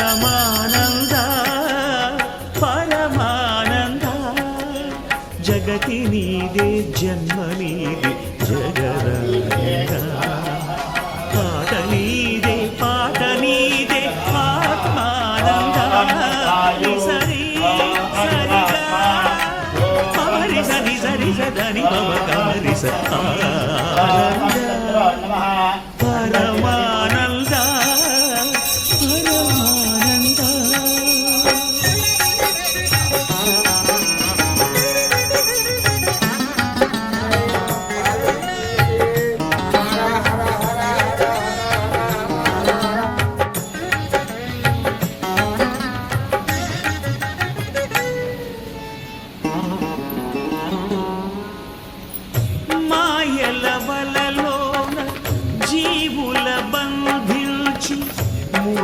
పరమానంద పరమానంద. జగతి నీదే జన్మ నీదే జగదానంద పాట నీదే పాట నీదే ఆత్మానంద. సరి సరిగా. పమరి సరి సరి సదని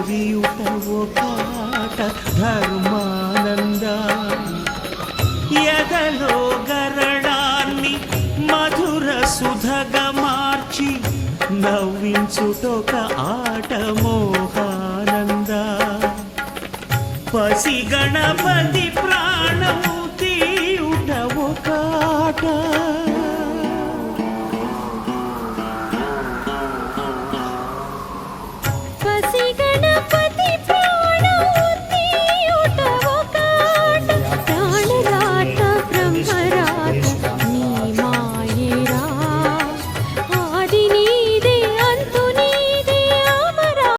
మురియుట ఒకట ధర్మానంద. ఎదలో గరణాన్ని మధుర సుధగా మార్చి నవ్వించుటొక ఆట మోహానంద. పసి గణపతి ప్రాణము తీయుట ఒక ఆట